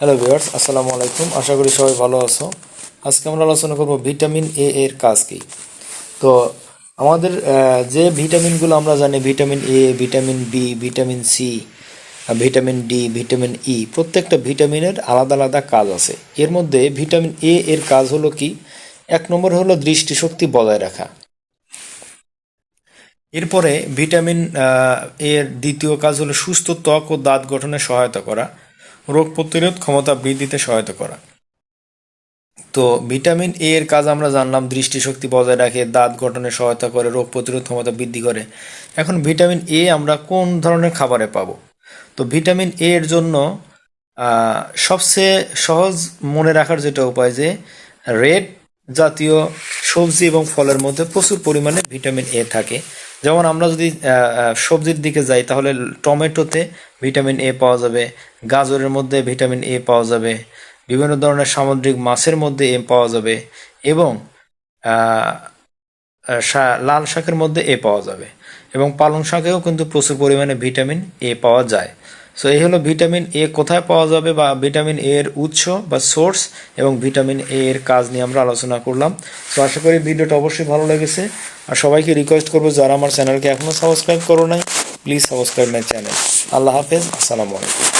Hello viewers আসসালামু আলাইকুম। আশা করি সবাই ভালো আছো। আজকে আমরা আলোচনা করব ভিটামিন এ এর কাজ কি। তো আমাদের যে ভিটামিনগুলো আমরা জানি, vitamin A vitamin B vitamin C vitamin D vitamin E প্রত্যেকটা ভিটামিনের আলাদা আলাদা কাজ আছে। এর মধ্যে ভিটামিন এ এর কাজ হলো কি? এক নম্বর হলো দৃষ্টিশক্তি বজায় রাখা। এরপরে ভিটামিন এর দ্বিতীয় কাজ হলো সুস্থ ত্বক ও দাঁত গঠনে সহায়তা করা। রোগ প্রতিরোধ ক্ষমতা বৃদ্ধিতে সহায়তা করা। তো ভিটামিন এ এর কাজ আমরা জানলাম, দৃষ্টিশক্তি বজায় রাখে, দাঁত গঠনে সহায়তা করে, রোগ প্রতিরোধ ক্ষমতা বৃদ্ধি করে। এখন ভিটামিন এ আমরা কোন ধরনের খাবারে পাবো? তো ভিটামিন এ এর জন্য সবচেয়ে সহজ মনে রাখার যেটা উপায় যে রেড জাতীয় সবজি এবং ফলের মধ্যে প্রচুর পরিমাণে ভিটামিন এ থাকে। যেমন আমরা যদি সবজির দিকে যাই, তাহলে টমেটোতে ভিটামিন এ পাওয়া যাবে, গাজরের মধ্যে ভিটামিন এ পাওয়া যাবে, বিভিন্ন ধরনের সামুদ্রিক মাছের মধ্যে এ পাওয়া যাবে এবং লাল শাকের মধ্যে এ পাওয়া যাবে এবং পালং শাকেও কিন্তু প্রচুর পরিমাণে ভিটামিন এ পাওয়া যায়। সো এই হলো ভিটামিন এ কোথায় পাওয়া যাবে বা ভিটামিন এর উৎস বা সোর্স এবং ভিটামিন এ এর কাজ নিয়ে আমরা আলোচনা করলাম। সো আশা করি ভিডিওটা অবশ্যই ভালো লেগেছে। আর সবাইকে রিকোয়েস্ট করব, যারা আমার চ্যানেলকে এখনও সাবস্ক্রাইব করো নাই প্লিজ সাবস্ক্রাইব মাই চ্যানেল আল্লাহ হাফেজ, আসসালামু আলাইকুম।